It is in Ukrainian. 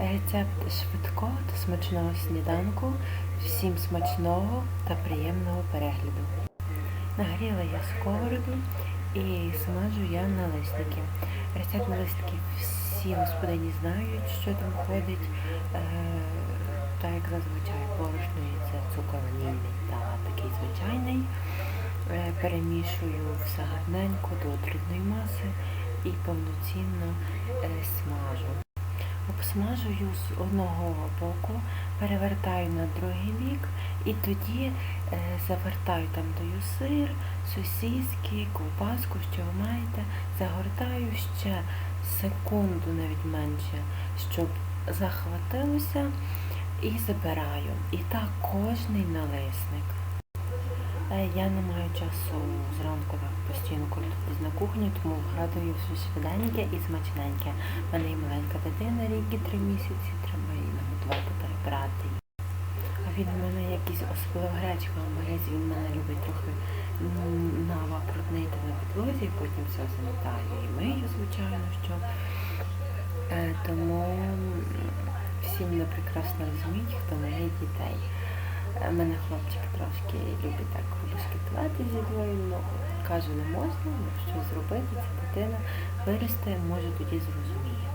Рецепт швидкого та смачного сніданку. Всім смачного та приємного перегляду. Нагріла я сковороду і смажу я налисники. Рецепт налисників всі господині знають, що там входить. Е, так як зазвичай борошно яйце, цукор ванільний та такий звичайний. Е, перемішую все гарненько до однорідної маси і повноцінно е, смажу. Обсмажую з одного боку, перевертаю на другий бік і тоді е, завертаю там даю сир, сосиски, ковбаску, що ви маєте, загортаю ще секунду, навіть менше, щоб захватилося і забираю. І так кожний налисник. Е, Я не маю часу зранку постійно на кухні, тому вгадую все швиденьке і смачненьке. У мене є маленька дитина, рік і три місяці, треба її наготувати перебрати. А він в мене якийсь особливо гречка березі, він мене любить трохи м, нава бруднити на підлозі, потім все замітаю і мию, звичайно, що. Е, тому м, всі мене прекрасно розуміють, хто має дітей. У мене хлопчик трошки любить так розкитувати зі двоє, ну кажу, не можна, ну що зробити, це дитина виросте, може тоді зрозуміти.